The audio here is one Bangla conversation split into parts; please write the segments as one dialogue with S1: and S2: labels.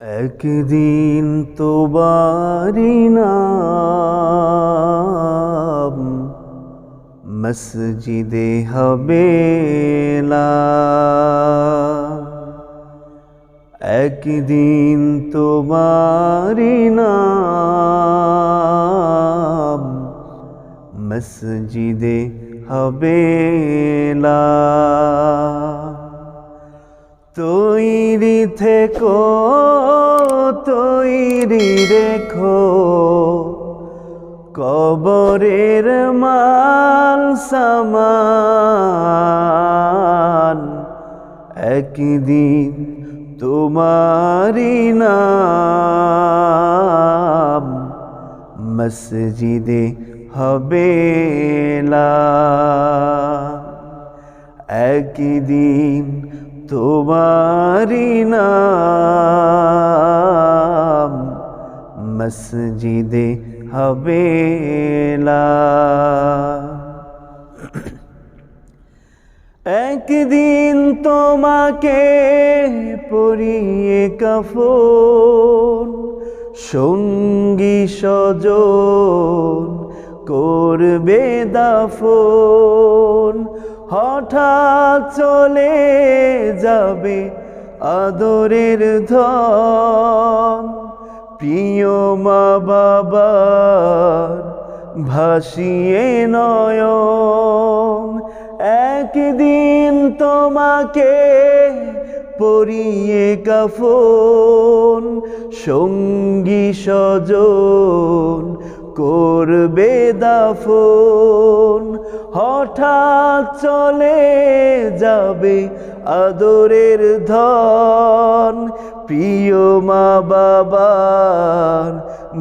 S1: একদিন তো নাম মসজিদে হবেলা একদিন তোমারি নাম মসজিদে হবেলা তৈরি থেকো তৈরি রেখো। কবরের মাল সামান একদিন তোমারি নাম মসজিদে হবেলা একদিন তোমারি নাম মসজিদে হবেলা। একদিন তোমাকে পরিয়ে কাফন, সঙ্গী সজন করবে দাফন। হঠাৎ চলে যাবে আদরের ধন। প্রিয় মা বাবার ভাসিয়ে নয়ন, একদিন তোমাকে পরিয়ে কাফন, সঙ্গী সজন করবে দাফন। হঠাৎ চলে যাবে আদরের ধন প্রিয় মা বাবার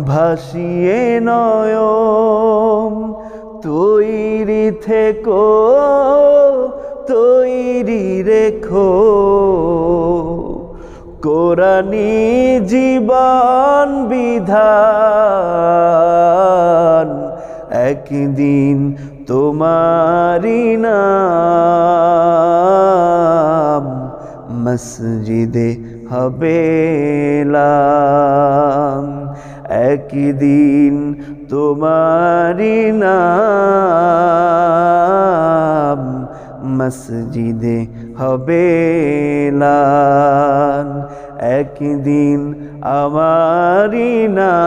S1: ভাসিয়ে নয়ন, তৈরি থেকো, তৈরি রেখো। কোরআনি জীবন বিধান, একদিন তোমারি নাম, মসজিদে হবেলাম একদিন তোমারি নাম মসজিদে হবেলান একদিন আমারি নাম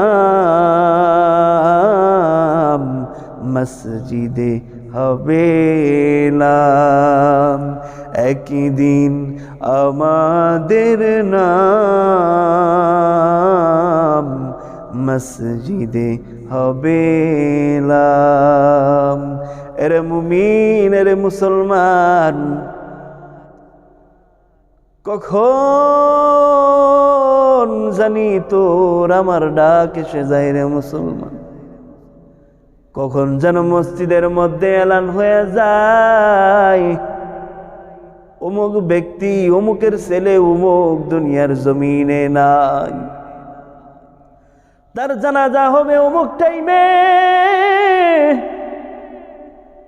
S1: মসজিদে হবেলাম একদিন আমাদের নাম মসজিদে হবেলাম এরে মুমিন, এরে মুসলমান, কখন জানি তোর আমার ডাক এসে যায় রে মুসলমান? কখন যেন মসজিদের মধ্যে এলান হয়ে যায়। অমুক ব্যক্তি, অমুকের ছেলে, অমুক দুনিয়ার জমিনে নাই। তার জানাজা হবে অমুক টাইমে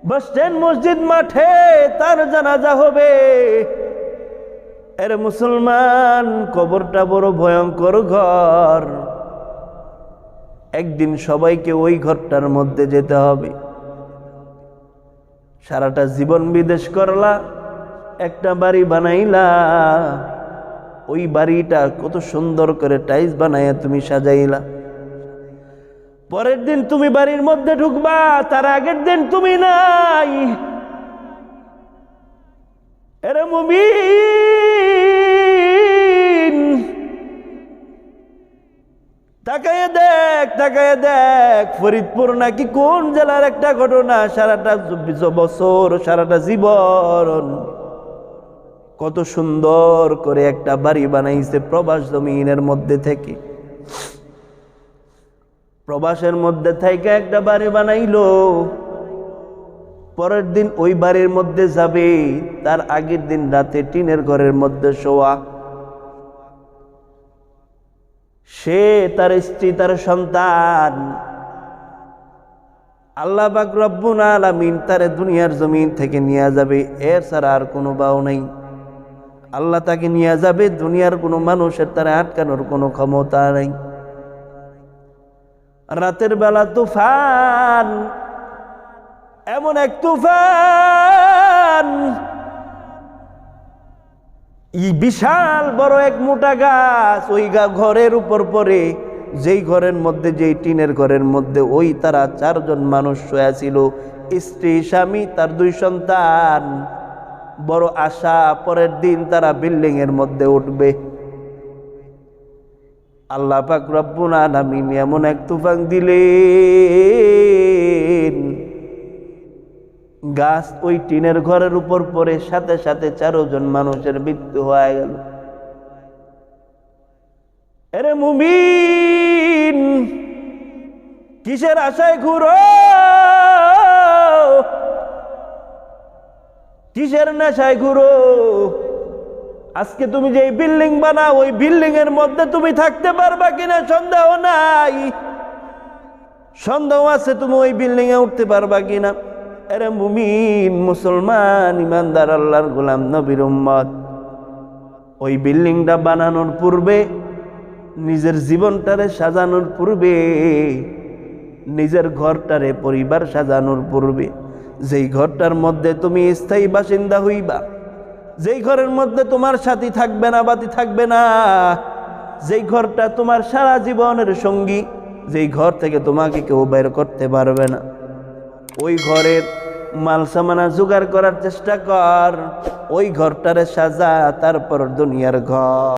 S1: বাস স্ট্যান্ড মসজিদ মাঠে, তার জানাজা হবে। এর মুসলমান কবরটা বড় ভয়ঙ্কর ঘর। একদিন সবাইকে ওই ঘরটার মধ্যে যেতে হবে। সারাটা জীবন বিদেশ করলা, একটা বাড়ি বানাইলা। ওই বাড়িটা কত সুন্দর করে টাইলস বানাইয়া তুমি সাজাইলা। পরের দিন তুমি বাড়ির মধ্যে ঢুকবা, তার আগের দিন তুমি নাই। এরে মুমিন! তাকায় দেখ তাকায় দেখ, ফরিদপুর নাকি কোন জেলার একটা ঘটনা? সারাটা চব্বিশ বছর, সারাটা জীবন। কত সুন্দর করে একটা বাড়ি বানাইছে প্রবাস জমিনের মধ্যে থেকে। প্রবাসের মধ্যে থেকে একটা বাড়ি বানাইলো। পরের দিন ওই বাড়ির মধ্যে যাবে, তার আগের দিন রাতে টিনের ঘরের মধ্যে শোয়া। সে তার স্ত্রী, তার সন্তান। আল্লাহ বাক রব্বুল আলামিন তারে দুনিয়ার জমিন থেকে নিয়ে যাবে, এর ছাড়া আর কোনো বাও নেই। আল্লাহ তাকে নিয়ে যাবে, দুনিয়ার কোনো মানুষের তারা আটকানোর কোনো ক্ষমতা নেই। রাতের বেলা তুফান, এমন এক তুফান ই বিশাল বড় এক মোটা গাছ, ওই গা ঘরের উপর পরে যেই ঘরের মধ্যে, যেই টিনের ঘরের মধ্যে, ওই তারা চারজন মানুষ শোয়া ছিল। স্ত্রী, স্বামী, তার দুই সন্তান। বড় আশা, পরের দিন তারা বিল্ডিং এর মধ্যে উঠবে। আল্লাহ পাক রব্বুল আলামিন এমন এক তুফান দিলেন। গাছ ওই টিনের ঘরের উপর পড়ে, সাথে সাথে চারজন মানুষের মৃত্যু হয়ে গেল। এরে মুমিন, কিসের আশায় ঘুরো? কিসের নেশায় ঘুরো? আজকে তুমি যে বিল্ডিং বানাও, ওই বিল্ডিং এর মধ্যে তুমি থাকতে পারবা কিনা সন্দেহ নাই। সন্দেহ আছে তুমি ওই বিল্ডিং এ উঠতে পারবা কিনা। আরে মুমিন, মুসলমান, ইমানদার, আল্লাহর গোলাম, নবীর উম্মত। ওই বিল্ডিংটা বানানোর পূর্বে, নিজের জীবনটারে সাজানোর পূর্বে, নিজের ঘরটারে পরিবার সাজানোর পূর্বে। যেই ঘরটার মধ্যে তুমি স্থায়ী বাসিন্দা হইবা, যেই ঘরের মধ্যে তোমার সাথী থাকবে না, বাতি থাকবে না, যেই ঘরটা তোমার সারা জীবনের সঙ্গী, যেই ঘর থেকে তোমাকে কেউ বের করতে পারবে না। ওই ঘরের মাল সামানা জোগাড় করার চেষ্টা কর ওই ঘরটারে সাজা তারপর দুনিয়ার ঘর।